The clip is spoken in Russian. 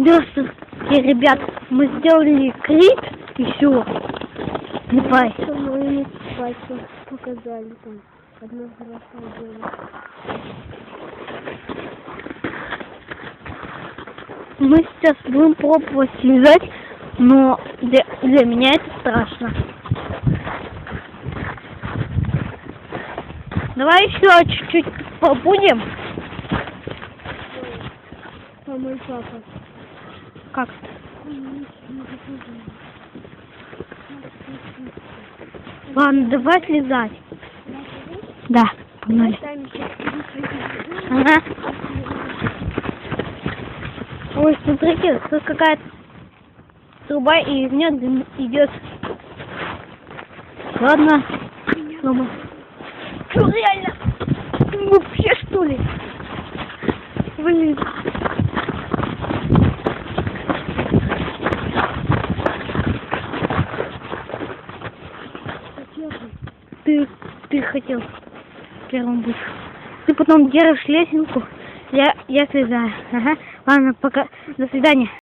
Здравствуйте, ребят. Мы сделали клип и все. Давай. Что мы показали там. Одна взрослая девушка. Мы сейчас будем пробовать слезать, но для, для меня это страшно. Давай еще чуть-чуть побудем. А мой папа. Как? Ладно, давай слезать. Да, погнали. Ага. Ой, смотрите, тут какая-то труба, и из нее дым идет. Ладно. Рома. Что, реально? Вообще, что ли? Блин. Ты, ты хотел первым быть. Ты потом держишь лесенку, я, я слезаю. Ага. Ладно, пока. До свидания.